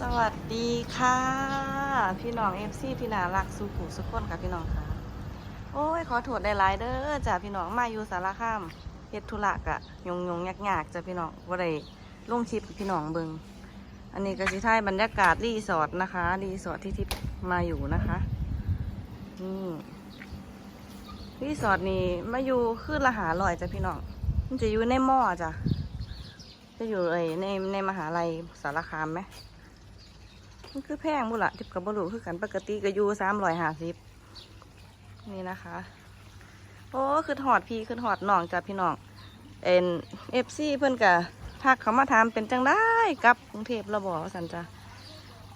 สวัสดีค่ะ พี่น้องเอฟซีที่น่ารักสุขุสุขคนค่ะพี่น้องค่ะ โอ้ย ขอโทษได้หลายเด้อจ้ะพี่น้องมาอยู่สารคามเฮ็ดธุระกะยงยงยากยากๆจ้ะพี่น้องว่าได้ลงคลิปพี่น้องเบิงอันนี้ก็สิท้ายบรรยากาศรีสอร์ทนะคะรีสอร์ทที่ทิพย์มาอยู่นะคะนี่รีสอร์ทนี่มาอยู่ขึ้นละหาลอยจ้ะพี่น้องมันจะอยู่ในหม้อจ้ะจะอยู่ไอในในมหาลัยสารคามไหม มันคือแพงบุละทิพกับบรูคือกันปกติก็อยู่สามร้อยห้าสิบนี่นะคะ โอ้คือหอดพี่คือหอดน้องจ้ะพี่น้องเอ็นเอฟซีเพื่อนกะทักเขามาถามเป็นจังได้กับกรุงเทพระบอสันจ้ะ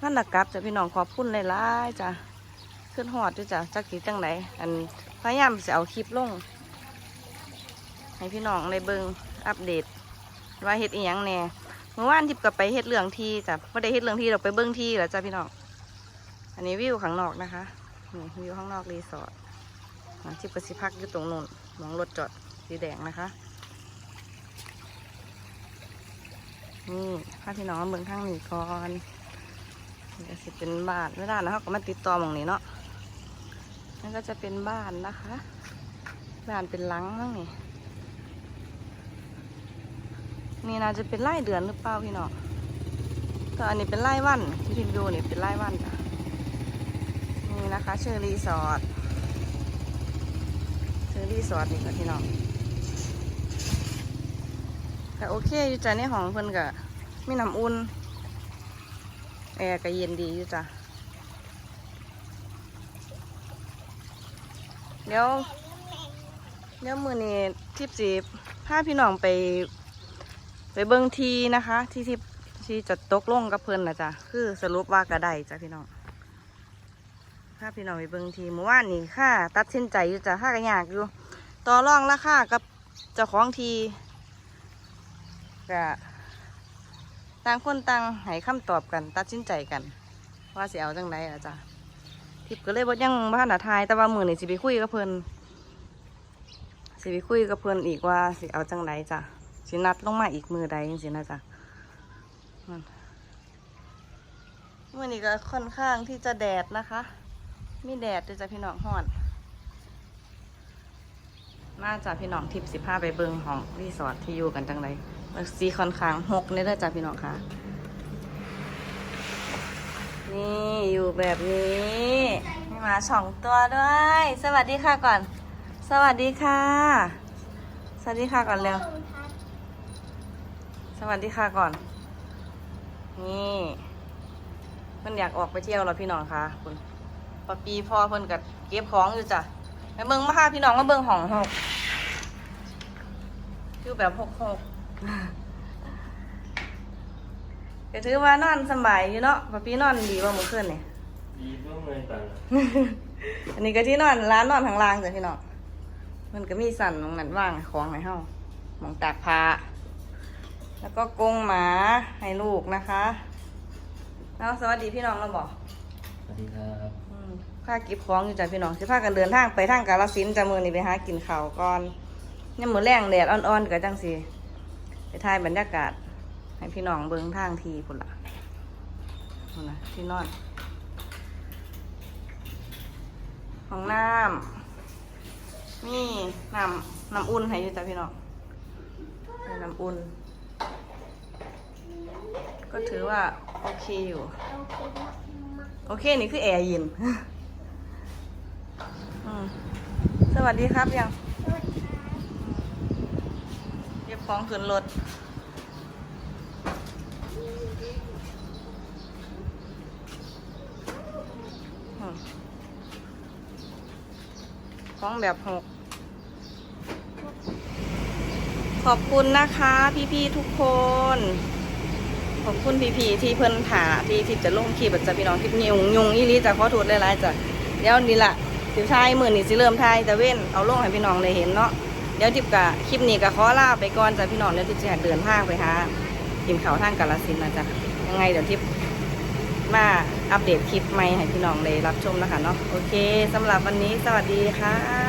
นั่นละกับจ้ะพี่น้องขอบคุณหลายๆจ้ะขึ้นหอดด้วยจ้ะจักกี่จังไหนอันพยายามจะเอาคลิปลง ให้พี่น้องในเบิงอัปเดตว่าเฮ็ดอีหยังแน่ เมื่อวานทิพย์ก็ไปเฮ็ดเรื่องที่จ้ะไม่ได้เฮ็ดเรื่องที่เราไปเบิ้องที่แล้วจ้ะพี่น้องอันนี้วิวข้างนอกนะคะนี่วิวข้างนอกรีสอร์ททิพย์ก็สิพักอยู่ตรงนู้นมองรถจอดสีแดงนะคะนี่พาพี่น้องมาเบิ่งข้างนี้ก่อนนี่ก็สิเป็นบ้านเวลานะเขาก็มาติดต่อมองนี้เนาะนั่นก็จะเป็นบ้านนะคะ บ้านเป็นหลังนั่งนี่ นี่น่าจะเป็นไร่เดือนหรือเปล่าพี่น้องก็อันนี้เป็นไร่วันที่พิมดูนี่เป็นไร่วันจ้ะนี่นะคะเชอรีสอร์ทเชอรีสอร์ทนี่ค่ะพี่น้องก็โอเคอยู่จ้ะในห้องเพิ่นก็มีน้ำอุ่นแอร์ก็เย็นดีอยู่จ้ะเดี๋ยวเดี๋ยวมือนี้ทิพสีพาพี่น้องไป ไปเบิ้งทีนะคะ ที่ที่ที่จะตกลงกับเพิ่นนะจ๊ะคือสรุปว่ากระไดจ้ะพี่น้องถ้าพี่น้องไปเบิ้งทีเมื่อวานนี้ค่าตัดสินใจอยู่จ้ะค่าก็ยากอยู่ ต่อรองราคากับเจ้าของทีก็ต่างคนต่างให้คำตอบกัน ตัดสินใจกัน ว่าสิเอาจังไดล่ะจ้ะทิพย์ก็เลยบ่ยังบ้านหนาทายแต่ว่ามือนี่สิไปคุยกับเพิ่นสิไปคุยกับเพิ่นอีกว่าสิเอาจังไดจ้ะ สินัดลงมาอีกมือใดจังสินะจ๊ะมื่อนี้ก็ค่อนข้างที่จะแดดนะคะ มีแดดด้วยจ้ะพี่น้องฮ้อนน่าจะพี่น้องทิพย์สิบห้าไปเบิงของรีสอร์ทที่อยู่กันจังไรสีค่อนข้างหกนี่เด้อจ้ะพี่น้องค่ะ นี่อยู่แบบนี้มีหมาสองตัวด้วย สวัสดีค่ะก่อน สวัสดีค่ะ สวัสดีค่ะก่อนเร็ว สวัสดีค่ะก่อน นี่เพิ่นอยากออกไปเที่ยวแล้วพี่น้องค่ะคุณปะปีพ่อเพิ่นกับเก็บของอยู่จ้ะไปเบิ่งมาค่ะพี่น้องมาเบิ่งห้องหกคือแบบหกหกก็ถือว่านอนสำบายอยู่เนาะปะปีนอนดีกว่าเมื่อคืนนี่ดีก็เงินตังค์อันนี้ก็ที่นอนร้านนอนทางล่างจ้ะพี่น้องมันก็มีสั่นตรงนั้นว่างของให้เฮาหมองตากผ้า แล้วก็กรงหมาให้ลูกนะคะแล้วสวัสดีพี่น้องเราบอกสวัสดีครับอืมพาเก็บของอยู่จ้ะพี่น้องสิพากันเดินทางไปทางกาลสินธุ์จะมือนี่ไปหากินข้าวก่อนเนี่ยมือแรงแดดอ่อนๆก็จังสิไปถ่ายบรรยากาศ ให้พี่น้องเบิ่งทางทีพุ่นละพุ่นนะที่นอนห้องน้ำนี่น้ำน้ำอุ่นให้อยู่จ้ะพี่น้องให้น้ำอุ่น ก็ถือว่าโอเคอยู่ โอเคนี่คือแอร์เย็นอืมสวัสดีครับยังเก็บของขึ้นรถอืมของแบบหกขอบคุณนะคะ พี่ ๆ ทุกคน ขอบคุณพี่ๆที่เพิ่นถาที่ที่จะลงคลิปจะพี่น้องคลิปยุงยุงอีลีจะขอโทษหลายๆจ้ะเดี๋ยวนี้ละสิทายมือนี่สิเริ่มทายแต่เว้นเอาลงให้พี่น้องได้เห็นเนาะเดี๋ยวทิปกะคลิปนี้ก็ขอลาไปก่อนจ้ะพี่น้องเดี๋ยวทิปจะเดินทางไปหากินข้าวทางกาลสินนะจ๊ะยังไงเดี๋ยวทิปมาอัปเดตคลิปใหม่ให้พี่น้องได้รับชมนะคะเนาะโอเคสำหรับวันนี้สวัสดีค่ะ